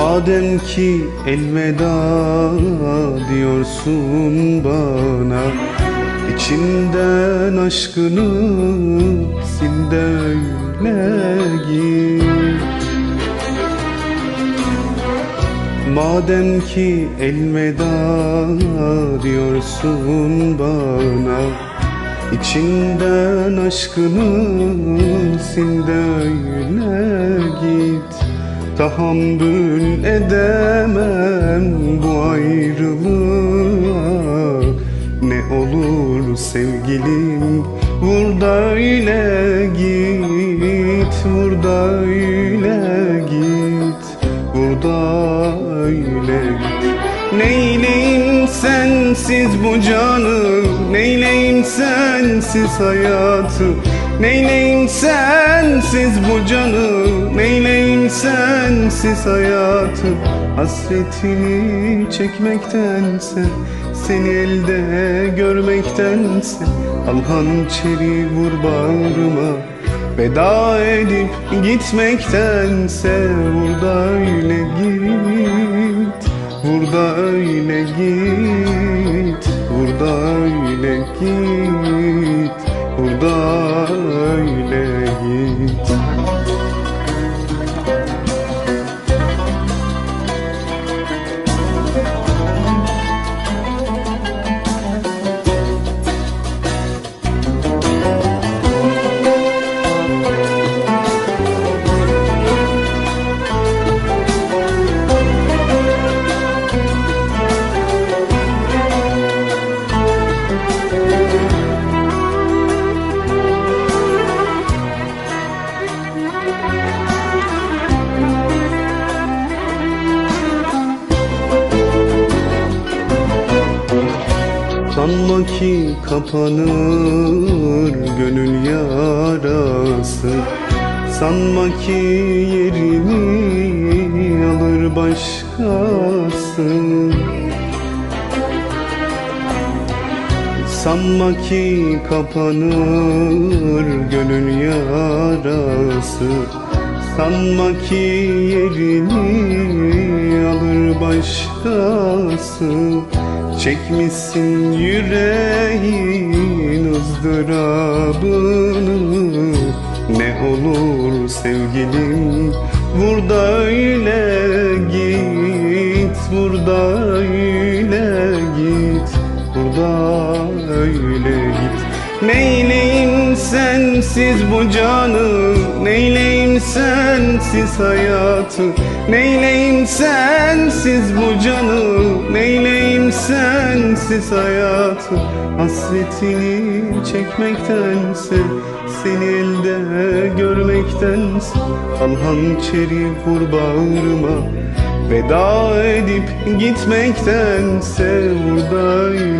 Madem ki elveda diyorsun bana İçinden aşkını sil de öyle git Madem ki elveda diyorsun bana İçinden aşkını sil de öyle git Tahammül edemem bu ayrılığa. Ne olur sevgilim vur da öyle git Vur da öyle git Vur da öyle git. Neyleyim sensiz bu canı Neyleyim sensiz hayatı? Neyleyim sensiz bu canı Neyleyim sensiz hayatı Hasretini çekmektense Seni elde görmektense Al hançeri vur bağrıma Veda edip gitmektense Burada öyle git Burada öyle git Burada öyle git Burada öyle git Sanma ki kapanır gönül yarası. Sanma ki yerini alır başkası. Sanma ki kapanır gönül yarası Sanma ki yerini alır başkası. Çekmişsin yüreğin ızdırabını. Ne olur sevgilim Burada öyle git Burada öyle git. Burada öyle git. Neyleyim sensiz bu canı Neyleyim sensiz hayatı? Neyleyim sensiz bu canı Neyleyim sensiz hayatı? Hasretini çekmektense Seni elde görmektense Al hançeri vur bağrıma Veda edip gitmektense Burada öyle git